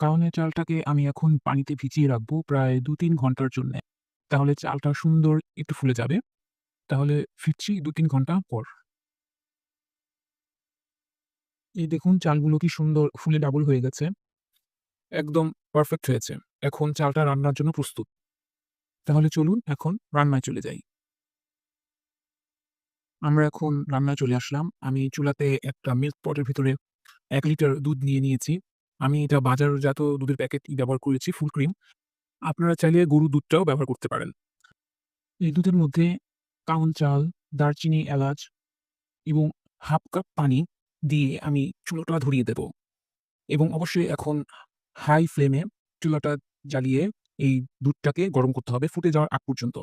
কাওনের চালটাকে আমি এখন পানিতে ভিজিয়ে রাখব প্রায় ২-৩ ঘণ্টার জন্যে। তাহলে চালটা সুন্দর একটু ফুলে যাবে। তাহলে ফিরছি ২-৩ ঘণ্টা পর। এই দেখুন চালগুলো কি সুন্দর ফুলে ডাবল হয়ে গেছে। একদম পারফেক্ট হয়েছে। এখন চালটা রান্নার জন্য প্রস্তুত। তাহলে চলুন এখন রান্নায় চলে যাই। আমরা এখন রান্নায় চলে আসলাম। আমি চুলাতে একটা মিল্ক পটের ভিতরে এক লিটার দুধ নিয়ে নিয়েছি। আমি এটা বাজারজাত দুধের প্যাকেট ব্যবহার করেছি ফুল ক্রিম। আপনারা চাইলে গরুর দুধটাও ব্যবহার করতে পারেন। এই দুধের মধ্যে কাওন চাল, দারচিনি, এলাচ এবং 1/2 কাপ পানি দিয়ে আমি চুলোটা ধরিয়ে দেব। এবং অবশ্যই এখন হাই ফ্লেমে চুলাটা জ্বালিয়ে এই দুধটাকে গরম করতে হবে ফুটে যাওয়ার আগ পর্যন্ত।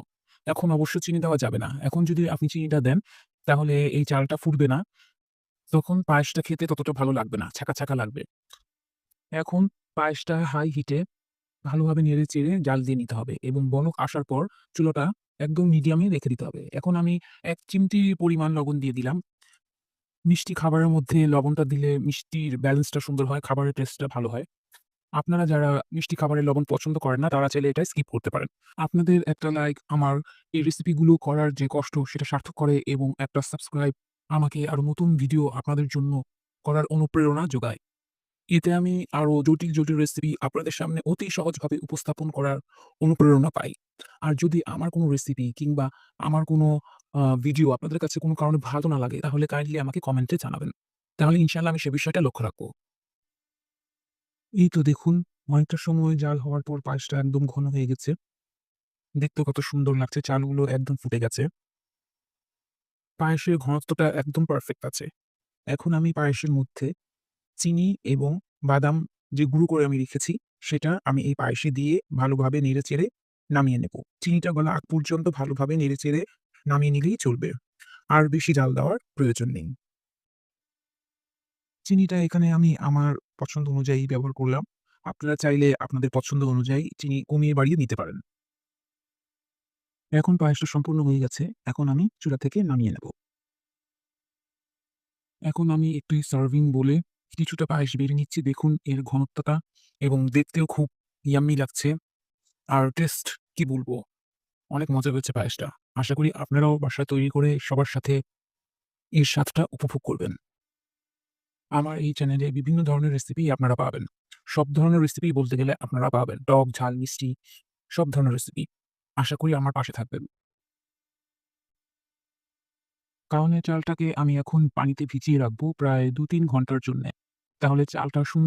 এখন অবশ্য চিনি দেওয়া যাবে না। এখন যদি আপনি চিনিটা দেন তাহলে এই চালটা ফুটবে না। তখন পায়েসটা খেতে ততটা ভালো লাগবে না। ছাকা ছাঁকা লাগবে। এখন পায়েসটা হাই হিটে ভালোভাবে নেড়ে-চেড়ে জাল দিয়ে নিতে হবে এবং বলক আসার পর চুলোটা একদম মিডিয়ামে রেখে দিতে হবে। এখন আমি এক চিমটি পরিমাণ লবণ দিয়ে দিলাম। মিষ্টি খাবারের মধ্যে লবণটা দিলে মিষ্টির ব্যালেন্সটা সুন্দর হয়, খাবারের টেস্টটা ভালো হয়। আপনারা যারা মিষ্টি খাবারের লবণ পছন্দ করেন না তারা চাইলে এটা স্কিপ করতে পারেন। আপনাদের একটা লাইক আমার এই রেসিপিগুলো করার যে কষ্ট সেটা সার্থক করে এবং একটা সাবস্ক্রাইব আমাকে আরও নতুন ভিডিও আপনাদের জন্য করার অনুপ্রেরণা যোগায়। এতে আমি আরও জটিল, জটিল রেসিপি আপনাদের সামনে অতি সহজভাবে উপস্থাপন করার অনুপ্রেরণা পাই। আর যদি আমার কোনো রেসিপি কিংবা আমার কোনো ভিডিও আপনাদের কাছে কোনো কারণে ভালো না লাগে তাহলে কাইন্ডলি আমাকে কমেন্টে জানাবেন। তাহলে ইনশাল্লাহ আমি সে বিষয়টা লক্ষ্য রাখব। এই তো দেখুন অনেকটা সময় জাল হওয়ার পর পায়েসটা একদম ঘন হয়ে গেছে। দেখতে কত সুন্দর লাগছে। চালগুলো একদম ফুটে গেছে। পায়েসের ঘনত্বটা একদম পারফেক্ট আছে। এখন আমি পায়েসের মধ্যে চিনি এবং বাদাম যে গুঁড়ো করে আমি রেখেছি, সেটা আমি এই পায়েসে দিয়ে ভালোভাবে নেড়ে-চেড়ে নামিয়ে নেব। চিনিটা গলা আগ পর্যন্ত ভালোভাবে নেড়ে-চেড়ে নামিয়ে নিলেই চলবে। আর বেশি জাল দেওয়ার প্রয়োজন নেই। চিনিটা এখানে আমি আমার পছন্দ অনুযায়ী ব্যবহার করলাম। আপনারা চাইলে আপনাদের পছন্দ অনুযায়ী চিনি কমিয়ে বাড়িয়ে নিতে পারেন। এখন পায়েসটা সম্পূর্ণ হয়ে গেছে। এখন আমি চুলা থেকে নামিয়ে নেব। এখন আমি একটি সার্ভিং বোলে কিছুটা পায়েস বেড়ে নিচ্ছি। দেখুন এর ঘনত্বটা এবং দেখতেও খুব ইয়াম্মি লাগছে। আর টেস্ট কি বলব? অনেক মজা হয়েছে পায়েসটা। আশা করি আপনারাও বাসায় তৈরি করে সবার সাথে এর স্বাদটা উপভোগ করবেন। আমার এই চ্যানেলে বিভিন্ন ধরনের রেসিপি আপনারা পাবেন। সব ধরনের রেসিপি বলতে গেলে আপনারা পাবেন। টক, ঝাল, মিষ্টি সব ধরনের রেসিপি। আশা করি আমার পাশে থাকবেন। কাওনের চালটাকে আমি এখন পানিতে ভিজিয়ে রাখব প্রায় ২-৩ ঘণ্টার জন্য। তাহলে চালটা সুন